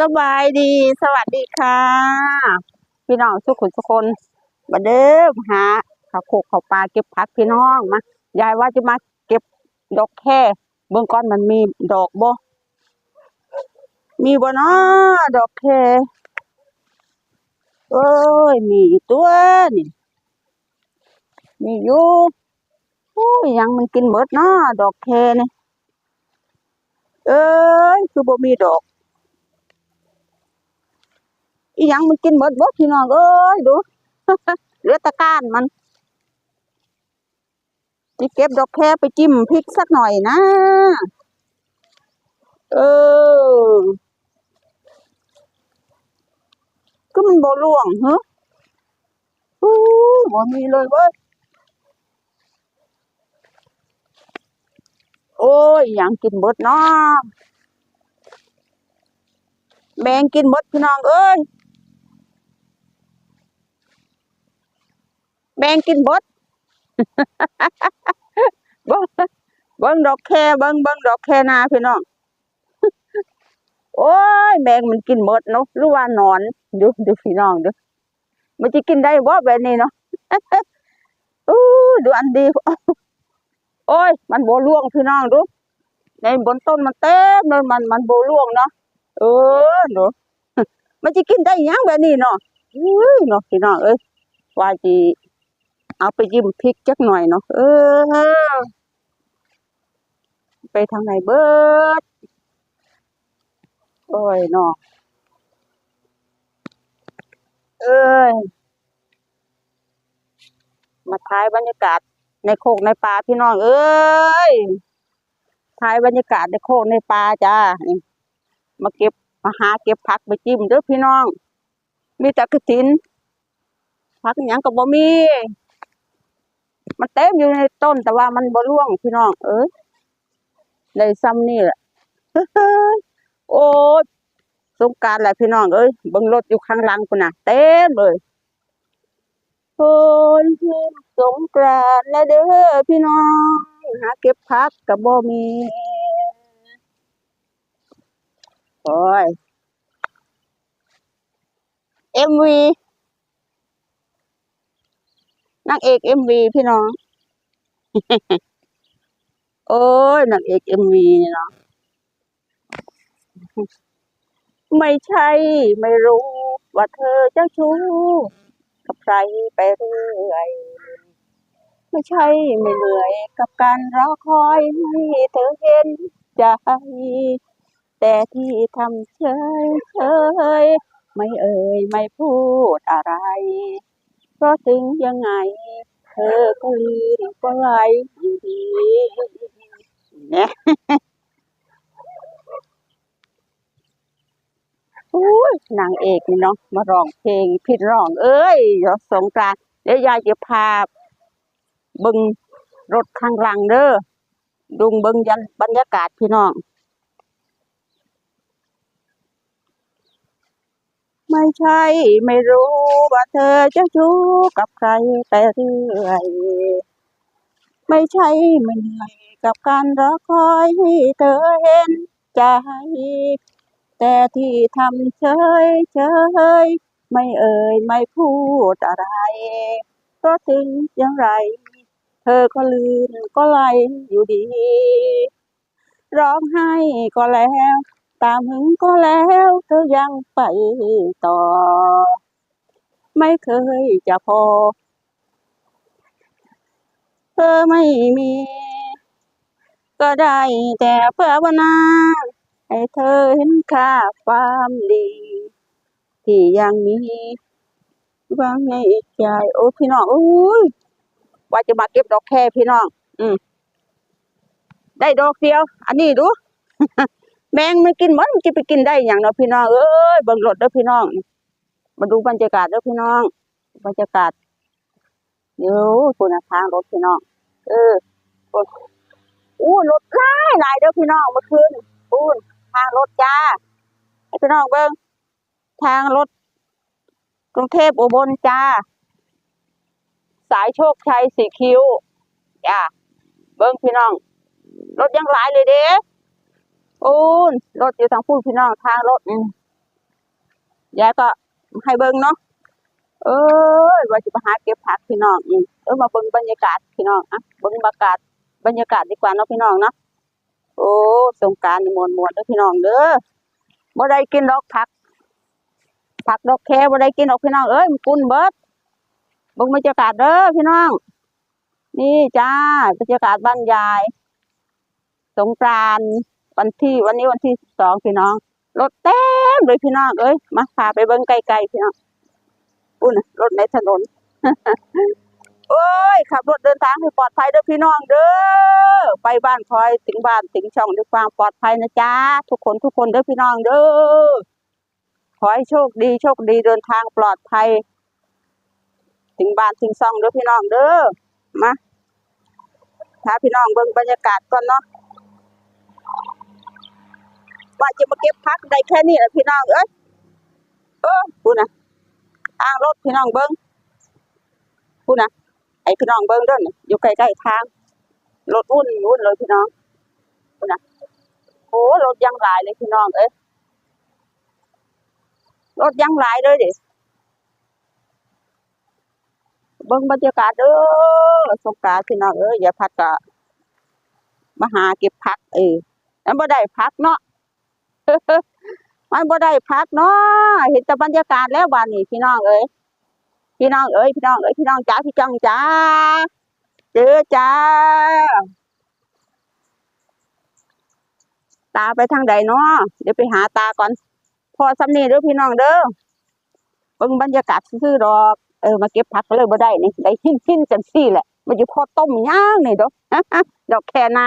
สบายดี สวัสดีค่ะ พี่น้องทุกคนทุกคนมาเด้อมหาข้าวโคกข้าวปลาเก็บผักพี่น้องมายายว่าจะมาเก็บดอกแค่เบื้องก้อนมันมีดอกบ่มีบ่นาะดอกแค่เอ้ยมีตัวนี่มีอยู่โอ้ยยังมันกินหมดนาะดอกแค่นี่เอ้ยคือบ่มีดอก อีหยังมันกินหมดบ่พี่น้องเอ้ยดูเหลือตะก้านมันสิเก็บดอกแคไปจิ้มพริกสักหน่อยนะ เออก็มันบ่ร่วงเหรออู้บ่มีเลยเว้ยโอ้ยอยังกินหมดเนาะแมงกินหมดพี่น้องเอ้ย แมงกินบดเบิ้งเบิ้งดอกแคเบิ้งเบิ้งดอกแคนาพี่น้องโอ้ยแมงมันกินหมดเนาะหรือว่าหนอนดูดูพี่น้องดูมันจะกินได้บ่แบบนี้เนาะอู้ดูอันดีโอ้ย มันโบล่วงพี่น้องดูในบนต้นมันเต็มเลยมันมันโบล่วงเนาะเออเนาะมันจะกินได้ยังแบบนี้เนาะอุ้ยเนาะพี่น้องเอ้ยว่าจี เอาไปยิ้มพริกจักหน่อยเนาะเออ ไปทางไหนเบิดโอ้ยเนาะเอ้ยมาถ่ายบรรยากาศในโคกในป่าพี่น้องเอ้ยถ่ายบรรยากาศในโคกในป่าจ้ามาเก็บมาหาเก็บผักไปจิ้มเด้อพี่น้อง มีแต่กระถินผักอหย่างก็บ่มี มันเต็มอยู่ในต้นแต่ว่ามันบ่ร่วงพี่น้อง เอ้ยในซ้ำนี่แหละโอ้ยสงการแหละพี่น้องเอ้ยบิ่งรถอยู่ข้างหลังพุ่นน่ะ เต็มเลยโอ้ยสงกรานแล้วเด้อพี่น้องหาเก็บผักก็บ่มีโอ้ย MV นางเอกเอ็มวีพี่น้อง โอ้ยนางเอกเอ็มวีเนาะไม่ใช่ไม่รู้ว่าเธอเจ้าชู้กับใครไปเรื่อยไม่ใช่ไม่เหนื่อยกับการรอคอยให้เธอเห็นใจแต่ที่ทำเฉยเฉยไม่เอ่ยไม่พูดอะไร เพราะถึงยังไง เธอก็ลืมก็ไหลอยู่ดีเนี่ยอุ้ยนางเอกนี่เนาะมาร้องเพลงผิดร้อง เอ้ยเดี๋ยวสงกรานเดี๋ยวยายจะพาบึงรถข้างหลังเด้อดุงเบิงยันบรรยากาศพี่น้อง ไม่ใช่ไม่รู้ว่าเธอจะชู้กับใครแต่เรื่อย ไม่ใช่ไม่เหนื่อยกับการรอคอยให้เธอเห็นใจแต่ที่ทำเฉยเฉยไม่เอ่ยไม่พูดอะไร เพราะถึงอย่างไร เธอก็ลืมก็ไหลอยู่ดี ร้องไห้ก็แล้ว ตามหึงก็แล้วเธอยังไปต่อ ไม่เคยจะพอ เธอไม่มี ก็ได้แต่ภาวนาให้เธอเห็นค่าความดี ที่ยังมีว่างในใจโอ้พี่น้องโอ้ยว่าจะมาเก็บดอกแค่พี่น้อง อืมได้ดอกเดียว อันนี้ดู แมงมันกินมันจะไปกินได้อย่างเนาะพี่น้องเอ้ยเบิ่งรถเด้อพี่น้อง มาดูบรรยากาศเด้อพี่น้อง บรรยากาศเดี๋ยวคุณทางรถพี่น้อง เออโอ้อู้รถหลายหลายเด้อพี่น้องเมื่อคืนอู้ทางรถจ้าพี่น้องเบิ่งทางรถกรุงเทพอุบลจ้า สายโชคชัยสีคิ้วจ้าเบิ่งพี่น้อง รถยังหลายเลยเด้ โอ้ยรถอยู่ทางพูดพี่น้องทางรถอืมยายก็ให้เบิ่งเนาะเอ้ยว่าจะมาหาเก็บผักพี่น้องอืมเออมาเบิ่งบรรยากาศพี่น้องอะเบิ่งบรรยากาศบรรยากาศดีกว่าเนาะพี่น้องเนาะโอ้สงการมีมวนมวนเด้อพี่น้องเด้อบ่ได้กินดอกผัก ผักดอกแคบ่ได้กินดอกพี่น้องเอ้ยมันกุนเบิดเบิ่งบรรยากาศเด้อพี่น้อง นี่จ้าบรรยากาศบ้านยาย สงกรานต์ วันที่วันนี้วันที่สิบสองพี่น้องรถเต็มเลยพี่น้องเอ้ยมาพาไปเบิ่งไกลๆพี่น้องอุ้นน่ะรถในถนนโอ้ยขับรถเดินทางให้ปลอดภัยเด้อพี่น้องเด้อไปบ้านคอยถึงบ้านถึงช่องด้วยความปลอดภัยนะจ๊ะทุกคนทุกคนเด้อพี่น้องเด้อขอให้โชคดีโชคดีเดินทางปลอดภัย ถึงบ้านถึงช่องเด้อพี่น้องเด้อมาถ้าพี่น้องเบิ่งบรรยากาศก่อนเนาะ ว่าจะมาเก็บพักได้แค่นี้แหละพี่น้องเอ้ยเออพูดนะทางรถพี่น้องเบิ้งพูดนะไอพี่น้องเบิ้งเด้วยอยู่ใกล้ๆทางรถวุ่นวุ่นเลยพี่น้องพูดนะโอ้รถยังหลายเลยพี่น้องเอ้ยรถยังหลายเลยดิเบิ้งบรรยากาศเด้อสงกรานพี่น้องเอ้ยอย่าพัดกะมาหาเก็บพักเออแล้วบ่ได้พักเนาะ มันบ่ได้พักเนาะเห็นแต่บรรยากาศแล้วบ้านนี้พี่น้องเอ้ยพี่น้องเอ้ยพี่น้องเอ้ยพี่น้องจ้าพี่จ้องจ้าเจอจ้า ตาไปทางใดเนาะเดี๋ยวไปหาตาก่อน พอสำนีเด้อพี่น้องเด้อเบิ่งบรรยากาศซื่อๆดอกเออมาเก็บผักก็เลยบ่ได้นี่ได้หินหินจังซี่แหละมันอยู่พอต้มย่างนี่ดอกดอกแคนา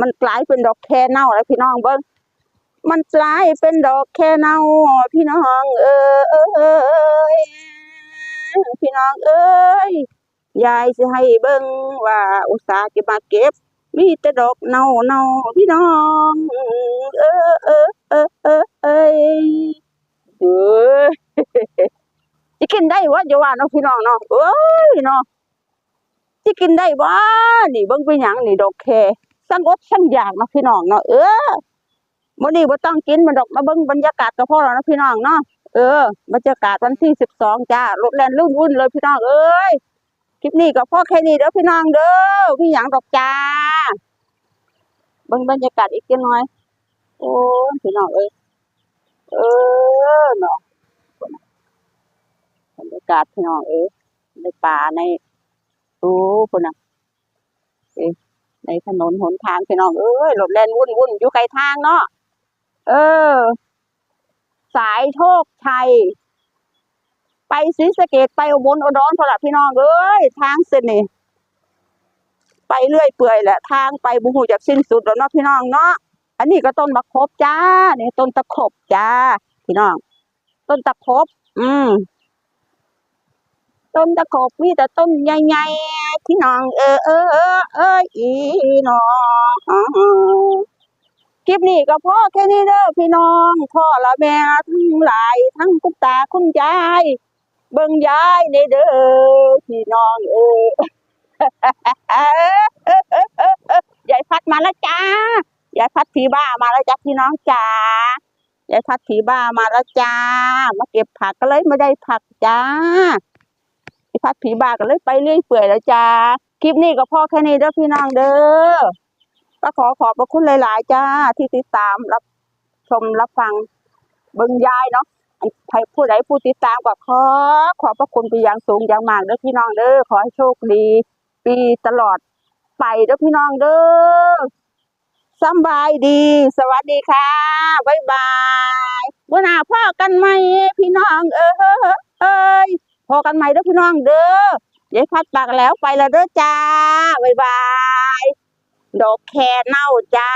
มันกลายเป็นดอกแคเน่าแล้วพี่น้องเบิ่ง มันกลายเป็นดอกแค่เน่าพี่น้องเอ้ยพี่น้องเอ้ยยายจะให้เบิ่งว่าอุตส่าห์จะมาเก็บ มีแต่ดอกเน่าเน่าพี่น้อง เออเออเออเออเอ้ยเอ้ยจะกินได้วะจะว่าเนาะพี่น้องเนาะเอ้ยเนาะจะกินได้บ่นี่เบิ่งเป็นหยังนี่ดอกแคสังอดสังอยากเนาะพี่น้องเนาะเออ มื้อนี้บ่ต้องกินมันดอกมาเบิ่งบรรยากาศก็พอแล้วนะพี่น้องเนาะเออบรรยากาศวันที่สิบสองจ้ารถแล่นลื่นวุ่นเลยพี่น้องเอ้ยคลิปนี้ก็พ่อแค่นี้เด้อพี่น้องเด้อพี่หยังดอกจ้าเบิ่งบรรยากาศอีกจักน่อย โอ้พี่น้องเอ้ยเออเนาะบรรยากาศพี่น้องเอ้ยในป่าในโอ้พุ่นน่ะเอ้ในถนนหนทางพี่น้องเอ้ยรถแล่นวุ่นวุ่นอยู่ไกลทางเนาะ เออ สายโชคชัย ไปศรีสะเกดไปอุบลอุดรพอละพี่น้องเอ้ยทางเส้นนี่ไปเรื่อยเปื่อยแหละทางไปบุหูจากสิ้นสุดแล้วเนาะพี่น้องเนาะอันนี้ก็ต้นมะคบจ้าเนี่ยต้นตะครบจ้า พี่น้อง ต้นตะครบอืมต้นตะครบมีแต่ต้นใหญ่ๆพี่น้อง เออเออเออเอออีน้อง คลิปนี้ก็พ่อแค่นี้เด้อพี่น้องพ่อละแม่ทั้งหลาย ทั้งคุณตาคุณยาย เบิ่งยายในเด้อพี่น้องเออยายพัดมาแล้วจ้ายายพัดผีบ้ามาแล้วจ้ะพี่น้องจ๋ายายพัดผีบ้ามาแล้วจ้า มาเก็บผักก็เลยไม่ได้ผักจ้ายายพัดผีบ้าก็เลยไปเรื่อยเปื่อยแล้วจ้าคลิปนี้ก็พ่อแค่นี้เด้อพี่น้องเด้อ ก็ขอขอบพระคุณหลายๆจ้าที่ติดตามรับชมรับฟังเบิ่งยายเนาะใครผู้ใดผู้ติดตามก็ขอขอบพระคุณไปอย่างสูงอย่างมากเด้อพี่น้องเด้อขอให้โชคดี ปีตลอดไปเด้อพี่น้องเด้อสบายดี สวัสดีค่ะบ๊ายบายวันหน้าพ่อกันไหมพี่น้องเออเอ้ยพอกันไหมเด้อพี่น้องเด้อยายพัดปากแล้วไปแล้วเด้อจ้าบ๊ายบาย ดอกแคเน่าจ้า